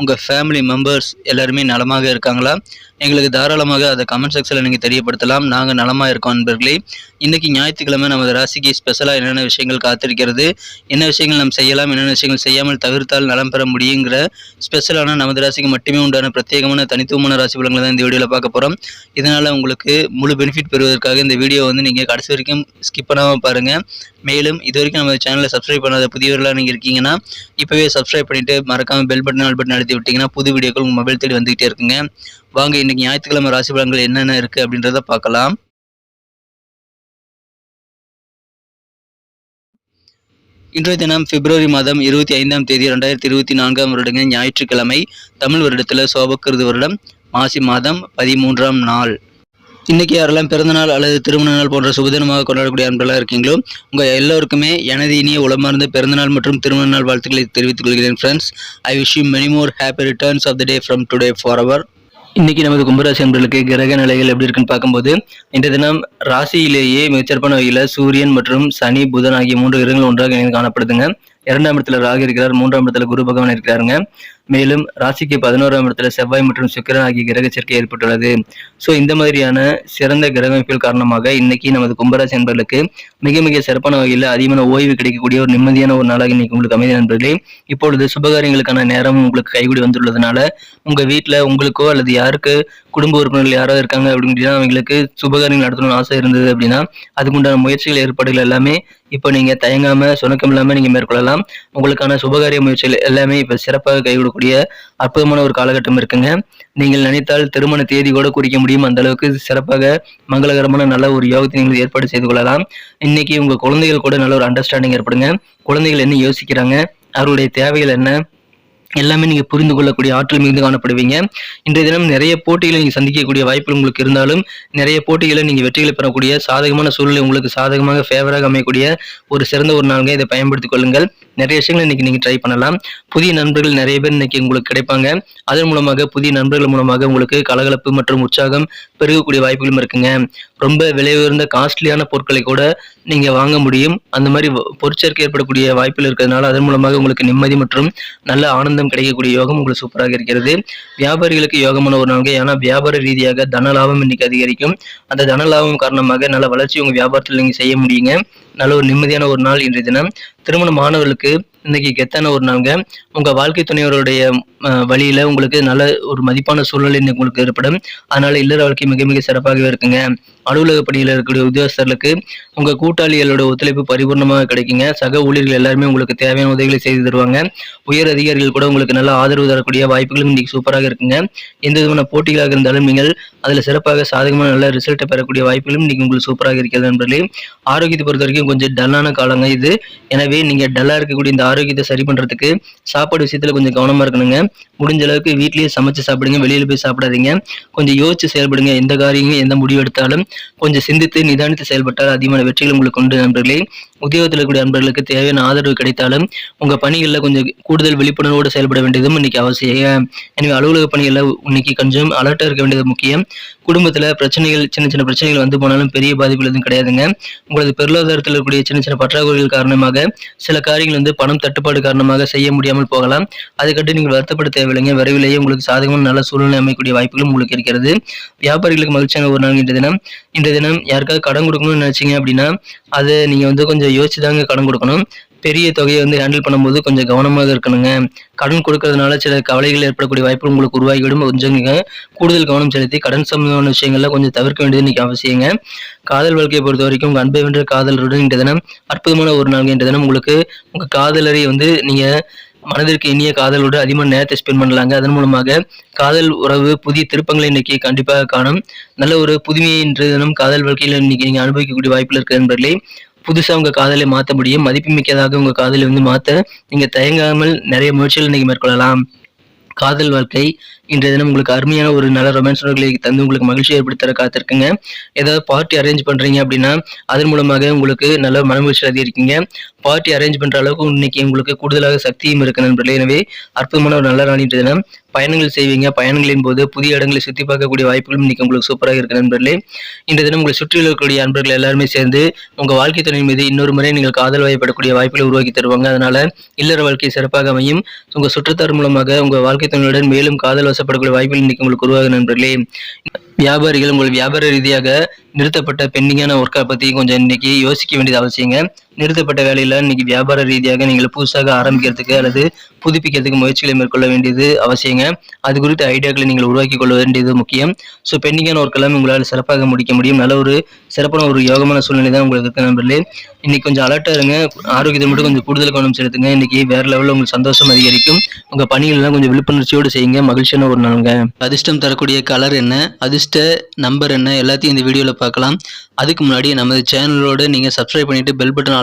உங்கள் family members எல்லாருமே நலமாக இருக்காங்களா? எங்களுக்கு தாராளமாக அதை கமெண்ட் செக்ஷனில் நீங்கள் தெரியப்படுத்தலாம். நாங்கள் நலமாக இருக்கோம் நண்பர்களே இன்றைக்கி ஞாயிற்றுக்கிழமை நமது ராசிக்கு ஸ்பெஷலாக என்னென்ன விஷயங்கள் காத்திருக்கிறது? என்ன விஷயங்கள் நாம் செய்யலாம்? என்னென்ன விஷயங்கள் செய்யாமல் தவிர்த்தால் நலம் பெற முடியுங்கிற ஸ்பெஷலான நமது ராசிக்கு மட்டுமே உண்டான பிரத்யேகமான தனித்துவமான ராசி பலங்களை தான் இந்த வீடியோவில் பார்க்க போகிறோம் இதனால் உங்களுக்கு முழு பெனிஃபிட் பெறுவதற்காக இந்த வீடியோ வந்து நீங்கள் கடைசி வரைக்கும் ஸ்கிப் பண்ணாமல் பாருங்கள் மேலும் இது வரைக்கும் நம்ம சேனலை சப்ஸ்கிரைப் பண்ணாத புதியவர்களாக நீங்கள் இருக்கீங்கன்னா இப்போவே சப்ஸ்கிரைப் பண்ணிவிட்டு மறக்காமல் பெல் பட்டன் ஆல் பட்டன் அழுத்தி விட்டிங்கன்னா புது வீடியோக்கள் உங்கள் மொபைல் தேடி வந்துகிட்டே இருக்குங்க. வாங்க இன்னைக்கு ஞாயிற்றுக்கிழமை ராசி பலன்கள் என்னென்ன இருக்குது அப்படின்றத பார்க்கலாம். இன்றைய தினம் பிப்ரவரி மாதம் இருபத்தி ஐந்தாம் தேதி ரெண்டாயிரத்தி இருபத்தி நான்காம் வருடங்க ஞாயிற்றுக்கிழமை தமிழ் வருடத்தில் சோபக்கிருது வருடம். மாசி மாதம் பதிமூன்றாம் நாள். இன்னைக்கு யாரெல்லாம் பிறந்தநாள் அல்லது திருமண நாள் போன்ற சுபதினமாக கொண்டாடக்கூடிய அன்பெல்லாம் இருக்கீங்களோ உங்கள் எல்லோருக்குமே எனது இனிய உளமார்ந்த பிறந்தநாள் மற்றும் திருமண நாள் வாழ்த்துக்களை தெரிவித்துக் கொள்கிறேன் friends I wish you many more happy returns of the day from today for our இன்னைக்கு நமது கும்பராசி அன்பர்களுக்கு கிரக நிலைகள் எப்படி இருக்குன்னு பார்க்கும்போது இந்த தினம் ராசியிலேயே மிகச்சிறப்பான வகையில் சூரியன் மற்றும் சனி புதன் ஆகிய மூன்று கிரகங்கள் ஒன்றாக இணைந்து காணப்படுதுங்க. இரண்டாம் இடத்துல ராகு இருக்கிறார் மூன்றாம் இடத்துல குரு பகவான் இருக்கிறாருங்க. மேலும் ராசிக்கு பதினோராம் இடத்துல செவ்வாய் மற்றும் சுக்கிரன் ஆகிய கிரக சேர்க்கை ஏற்பட்டுள்ளது. ஸோ இந்த மாதிரியான சிறந்த கிரகமைப்பில் காரணமாக இன்னைக்கு நமது கும்பராசி நண்பர்களுக்கு மிக மிக சிறப்பான வகையில் அதிகமான ஓய்வு கிடைக்கக்கூடிய ஒரு நிம்மதியான ஒரு நாளாக இன்னைக்கு உங்களுக்கு அமைதி நண்பர்களே. இப்பொழுது சுபகாரியங்களுக்கான நேரம் உங்களுக்கு கைகூடி வந்துள்ளதுனால உங்க வீட்டில் உங்களுக்கோ அல்லது யாருக்கு குடும்ப உறுப்பினர்கள் யாராவது இருக்காங்க அப்படின்னா அவங்களுக்கு சுபகாரியங்கள் நடத்தணும்னு ஆசை இருந்தது அப்படின்னா அதுக்குண்டான முயற்சிகள் ஏற்பாடுகள் எல்லாமே இப்போ நீங்க தயங்காம சுணக்கம் இல்லாம நீங்க மேற்கொள்ளலாம். உங்களுக்கான சுபகாரிய முயற்சிகள் எல்லாமே இப்ப சிறப்பாக கைவிடக்கூடிய அற்புதமான ஒரு காலகட்டம் இருக்குங்க. நீங்கள் நினைத்தால் திருமண தேதி கூட குறிக்க முடியும். அந்த அளவுக்கு சிறப்பாக மங்களகரமான நல்ல ஒரு யோகத்தை நீங்கள் ஏற்பாடு செய்து கொள்ளலாம். இன்னைக்கு உங்க குழந்தைகள் கூட நல்ல ஒரு அண்டர்ஸ்டாண்டிங் ஏற்படுங்க. குழந்தைகள் என்ன யோசிக்கிறாங்க? அவருடைய தேவைகள் என்ன? எல்லாமே நீங்கள் புரிந்து கொள்ளக்கூடிய ஆற்றல் மிகுந்து காணப்படுவீங்க. இன்றைய தினம் நிறைய போட்டிகளை நீங்கள் சந்திக்கக்கூடிய வாய்ப்புகள் உங்களுக்கு இருந்தாலும் நிறைய போட்டிகளை நீங்கள் வெற்றிகளை பெறக்கூடிய சாதகமான சூழ்நிலை உங்களுக்கு சாதகமாக ஃபேவராக அமையக்கூடிய ஒரு சிறந்த ஒரு நாளுங்க. இதை பயன்படுத்திக் கொள்ளுங்கள். நிறைய விஷயங்களை இன்னைக்கு நீங்க ட்ரை பண்ணலாம். புதிய நண்பர்கள் நிறைய பேர் இன்னைக்கு உங்களுக்கு கிடைப்பாங்க. அதன் மூலமாக புதிய நண்பர்கள் மூலமாக உங்களுக்கு கலகலப்பு மற்றும் உற்சாகம் பெருகக்கூடிய வாய்ப்புகளும் இருக்குங்க. ரொம்ப விலை உயர்ந்த காஸ்ட்லியான பொருட்களை கூட நீங்க வாங்க முடியும். அந்த மாதிரி பொருட்சேர்க்கை ஏற்படக்கூடிய வாய்ப்புகள் இருக்கிறதுனால அதன் மூலமாக உங்களுக்கு நிம்மதி மற்றும் நல்ல ஆனந்தம் கிடைக்கக்கூடிய யோகம் உங்களுக்கு சூப்பராக இருக்கிறது. வியாபாரிகளுக்கு யோகமான ஒரு நாள் ஏன்னா வியாபார ரீதியாக தன லாபம் இன்னைக்கு அதிகரிக்கும். அந்த தன லாபம் காரணமாக நல்ல வளர்ச்சி உங்க வியாபாரத்தில் நீங்க செய்ய முடியுங்க. நல்ல ஒரு நிம்மதியான ஒரு நாள் இன்றைய தினம். திருமணம் மாணவர்களுக்கு இன்னைக்கு கெத்தான ஒரு நாளுங்க. உங்க வாழ்க்கை துணைவருடைய வழியில உங்களுக்கு நல்ல ஒரு மதிப்பான சூழ்நிலை இன்னைக்கு உங்களுக்கு ஏற்படும். அதனால இல்லற வாழ்க்கை மிக மிக சிறப்பாகவே இருக்குங்க. அலுவலக பணியில் இருக்கக்கூடிய உத்தியோகஸ்தர்களுக்கு உங்க கூட்டாளிகளோட ஒத்துழைப்பு பரிபூர்ணமாக கிடைக்குங்க. சக ஊழியர்கள் எல்லாருமே உங்களுக்கு தேவையான உதவிகளை செய்து தருவாங்க. உயர் அதிகாரிகள் கூட உங்களுக்கு நல்ல ஆதரவு தரக்கூடிய வாய்ப்புகளும் இன்னைக்கு சூப்பராக இருக்குங்க. எந்த விதமான போட்டிகளாக இருந்தாலும் நீங்கள் அதுல சிறப்பாக சாதகமான நல்ல ரிசல்ட்டை பெறக்கூடிய வாய்ப்புகளும் இன்னைக்கு உங்களுக்கு சூப்பராக இருக்கிறது நண்பர்களே. ஆரோக்கியத்தை பொறுத்த வரைக்கும் கொஞ்சம் டல்லான காலங்க இது. எனவே நீங்க டல்லா இருக்கக்கூடிய இந்த ஆரோக்கியத்தை சரி பண்றதுக்கு சாப்பாடு விஷயத்துல கொஞ்சம் கவனமா இருக்கணுங்க. முடிஞ்ச அளவுக்கு வீட்லயே சமைச்சு சாப்பிடுங்க. வெளியில போய் சாப்பிடாதீங்க. கொஞ்சம் யோசிச்சு செயல்படுங்க. எந்த காரியங்களும் எந்த முடிவு எடுத்தாலும் கொஞ்சம் சிந்தித்து நிதானித்து செயல்பட்டால் அதிகமான வெற்றிகள் உங்களுக்கு உண்டு நண்பர்களே. உத்தியோகத்தில் இருக்கக்கூடிய நண்பர்களுக்கு தேவையான ஆதரவு கிடைத்தாலும் உங்க பணிகளில் கொஞ்சம் கூடுதல் விழிப்புணர்வோடு செயல்பட வேண்டியதும் இன்னைக்கு அவசியம். எனவே அலுவலக பணிகளில் இன்னைக்கு கொஞ்சம் அலர்ட்டாக இருக்க வேண்டியது முக்கியம். குடும்பத்தில் பிரச்சனைகள் சின்ன சின்ன பிரச்சனைகள் வந்து போனாலும் பெரிய பாதிப்புகள் எதுவும் கிடையாதுங்க. உங்களது பொருளாதாரத்தில் இருக்கக்கூடிய சின்ன சின்ன பற்றாக்குறைகள் காரணமாக சில காரியங்கள் வந்து பணம் தட்டுப்பாடு காரணமாக செய்ய முடியாமல் போகலாம். அதுக்கட்டு நீங்கள் வருத்தப்பட தேவையில்லைங்க. விரைவிலேயே உங்களுக்கு சாதகமான நல்ல சூழ்நிலை அமைக்கக்கூடிய வாய்ப்புகளும் உங்களுக்கு இருக்கிறது. வியாபாரிகளுக்கு மகிழ்ச்சியான ஒரு நாள் இன்றைய தினம். இந்த தினம் யாருக்காவது கடன் கொடுக்கணும்னு நினைச்சீங்க அப்படின்னா அதை நீங்கள் வந்து கொஞ்சம் யோசிச்சு தாங்க கடன் கொடுக்கணும். பெரிய தொகையை வந்து ஹேண்டில் பண்ணும்போது கொஞ்சம் கவனமாக இருக்கணுங்க. கடன் கொடுக்கறதுனால சில கவலைகள் ஏற்படக்கூடிய வாய்ப்பு உங்களுக்கு உருவாகிவிடும். கொஞ்சம் கூடுதல் கவனம் செலுத்தி கடன் சம்பந்தமான விஷயங்கள்லாம் கொஞ்சம் தவிர்க்க வேண்டியது இன்னைக்கு அவசியங்க. காதல் வாழ்க்கையை பொறுத்த வரைக்கும் உங்கள் அன்பை வென்ற காதலருடன் இன்றைய தினம் அற்புதமான ஒரு நாள் இன்றைய தினம் உங்களுக்கு உங்கள் காதலரை வந்து நீங்கள் மனதிற்கு இனிய காதலோடு அதிகமாக நேரத்தை ஸ்பெண்ட் பண்ணலாங்க. அதன் மூலமாக காதல் உறவு புதிய திருப்பங்களை இன்னைக்கு கண்டிப்பாக காணும். நல்ல ஒரு புதுமையை இன்றைய தினம் காதல் வாழ்க்கையில் இன்னைக்கு நீங்கள் அனுபவிக்கக்கூடிய வாய்ப்பில் இருக்கிற நண்பர்களே. புதுசாக உங்கள் காதலை மாற்ற முடியும். மதிப்புமிக்கதாக உங்கள் காதலை வந்து மாற்ற நீங்கள் தயங்காமல் நிறைய முயற்சிகள் இன்னைக்கு மேற்கொள்ளலாம். காதல் வாழ்க்கை இன்றைய தினம் உங்களுக்கு அருமையான ஒரு நல்ல ரொமான்ஸ் தந்து உங்களுக்கு மகிழ்ச்சி ஏற்படுத்தி காத்திருக்குங்க. ஏதாவது பார்ட்டி அரேஞ்ச் பண்றீங்க அப்படின்னா அதன் மூலமாக உங்களுக்கு நல்ல மனமகிழ்ச்சி அதிகரிக்கீங்க பார்ட்டி அரேஞ்ச் பண்ற அளவுக்கு இன்னைக்கு உங்களுக்கு கூடுதலாக சக்தியும் இருக்கு நண்பர்களே. எனவே அற்புதமான ஒரு நல்ல நாள் இன்றைய தினம். பயணங்கள் செய்வீங்க. பயணங்களின் போது புதிய இடங்களை சுற்றி பார்க்கக்கூடிய வாய்ப்புகளும் இன்னைக்கு உங்களுக்கு சூப்பராக இருக்கு நண்பர்களே. இந்த தினம் உங்களை சுற்றியுள்ள இருக்கக்கூடிய அன்பர்கள் எல்லாருமே சேர்ந்து உங்க வாழ்க்கை துணை மீது இன்னொரு முறை நீங்கள் காதல் வாய்ப்படக்கூடிய வாய்ப்புகளை உருவாக்கி தருவாங்க. அதனால இல்லற வாழ்க்கை சிறப்பாக அமையும். உங்க சுற்றத்தார் மூலமாக உங்க வாழ்க்கை துணையுடன் மேலும் காதல் சந்தோஷப்படக்கூடிய வாய்ப்புகள் இன்னைக்கு உங்களுக்கு உருவாக நண்பர்களே. வியாபாரிகள் உங்கள் வியாபார ரீதியாக நிறுத்தப்பட்ட பெண்டிங்கான ஒர்க்கை பற்றி கொஞ்சம் இன்னைக்கு யோசிக்க வேண்டியது அவசியங்க. நிறுத்தப்பட்ட வேலையில இன்னைக்கு வியாபார ரீதியாக நீங்கள் புதுசாக ஆரம்பிக்கிறதுக்கு அல்லது புதுப்பிக்கிறதுக்கு முயற்சிகளை மேற்கொள்ள வேண்டியது அவசியங்க. அது குறித்த ஐடியாக்களை நீங்கள் உருவாக்கி கொள்ள வேண்டியது முக்கியம். ஸோ பெண்டிங்கான ஒரு கிழமை உங்களால் சிறப்பாக முடிக்க முடியும். நல்ல ஒரு சிறப்பான ஒரு யோகமான சூழ்நிலை தான் உங்களுக்கு இருக்கு நண்பர்களே. இன்னைக்கு கொஞ்சம் அலர்ட்டா இருங்க. ஆரோக்கியத்தை மட்டும் கொஞ்சம் கூடுதல் கவனம் செலுத்துங்க. இன்னைக்கு வேற லெவலில் உங்களுக்கு சந்தோஷம் அதிகரிக்கும். உங்க பணிகள் எல்லாம் கொஞ்சம் விழிப்புணர்ச்சியோடு செய்யுங்க. மகிழ்ச்சியான ஒரு நாளுங்க. அதிர்ஷ்டம் தரக்கூடிய கலர் என்ன? அதிர்ஷ்ட நம்பர் என்ன? எல்லாத்தையும் இந்த வீடியோவில் பார்க்கலாம். அதுக்கு முன்னாடி நமது சேனலோட நீங்கள் சப்ஸ்கிரைப் பண்ணிட்டு பெல் பட்டன்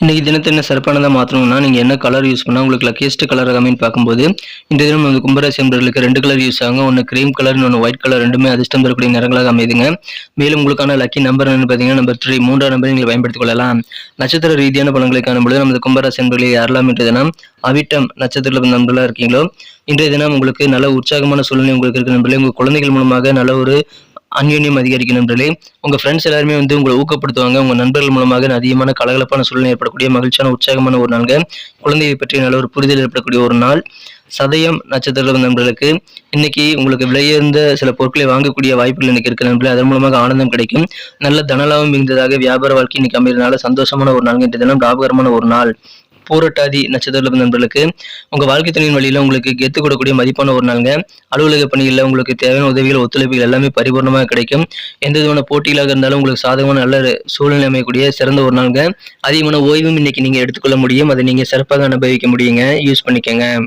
இன்றைக்கி தினத்தை என்ன சிறப்பானதாக மாற்றணும்னா நீங்கள் என்ன கலர் யூஸ் பண்ணால் உங்களுக்கு லக்கியஸ்ட் கலர் அமைன்னு பார்க்கும்போது இந்த தினம் வந்து கும்பராசி என்பவர்களுக்கு ரெண்டு கலர் யூஸ் ஆகும் ஒன்று க்ரீம் கலர் ஒன்று ஒயிட் கலர் ரெண்டுமே அதிர்ஷ்டம் தரக்கூடிய நிறங்களாக அமைதுங்க. மேலும் உங்களுக்கான லக்கி நம்பர் என்னன்னு பார்த்தீங்கன்னா நம்பர் த்ரீ மூன்றாம் நம்பரை நீங்கள் பயன்படுத்திக் கொள்ளலாம். நட்சத்திர ரீதியான பலன்களை காணும்பொழுது நமது கும்பராசி என்பர்களை யாரெல்லாம் இன்றைய தினம் அவிட்டம் நட்சத்திரத்தில் நண்பர்களாக இருக்கீங்களோ இன்றைய தினம் உங்களுக்கு நல்ல உற்சாகமான சூழ்நிலை உங்களுக்கு இருக்கிற நண்பர்களே. உங்கள் குழந்தைகள் மூலமாக நல்ல ஒரு அந்யோன்யம் அதிகரிக்கும் நண்பர்களே. உங்க ஃப்ரெண்ட்ஸ் எல்லாருமே வந்து உங்களை ஊக்கப்படுத்துவாங்க. உங்க நண்பர்கள் மூலமாக அதிகமான கலகலப்பான சூழ்நிலை ஏற்படக்கூடிய மகிழ்ச்சியான உற்சாகமான ஒரு நாள் குழந்தையை பற்றி நல்ல ஒரு புரிதல் ஏற்படக்கூடிய ஒரு நாள். சதயம் நட்சத்திர நண்பர்களுக்கு இன்னைக்கு உங்களுக்கு விலையுயர்ந்த சில பொருட்களை வாங்கக்கூடிய வாய்ப்புகள் இன்னைக்கு இருக்கு நண்பர்களே. அதன் மூலமாக ஆனந்தம் கிடைக்கும். நல்ல தனலாபம் மிகுந்ததாக வியாபார வாழ்க்கை இன்னைக்கு அமைகிறதுனால சந்தோஷமான ஒரு நாள் இன்றைய தினம் லாபகரமான ஒரு நாள். பூரட்டாதி நட்சத்திர நண்பர்களுக்கு உங்க வாழ்க்கை துணையின் வழியில உங்களுக்கு கெத்து கொடுக்கக்கூடிய மதிப்பான ஒரு நாளுங்க. அலுவலக பணிகளில் உங்களுக்கு தேவையான உதவிகள் ஒத்துழைப்புகள் எல்லாமே பரிபூர்ணமாக கிடைக்கும். எந்த விதமான போட்டிகளாக இருந்தாலும் உங்களுக்கு சாதகமான நல்ல சூழ்நிலை அமையக்கூடிய சிறந்த ஒரு நாளுங்க. அதிகமான ஓய்வும் இன்னைக்கு நீங்க எடுத்துக்கொள்ள முடியும். அதை நீங்க சிறப்பாக அனுபவிக்க முடியுங்க. யூஸ் பண்ணிக்கோங்க.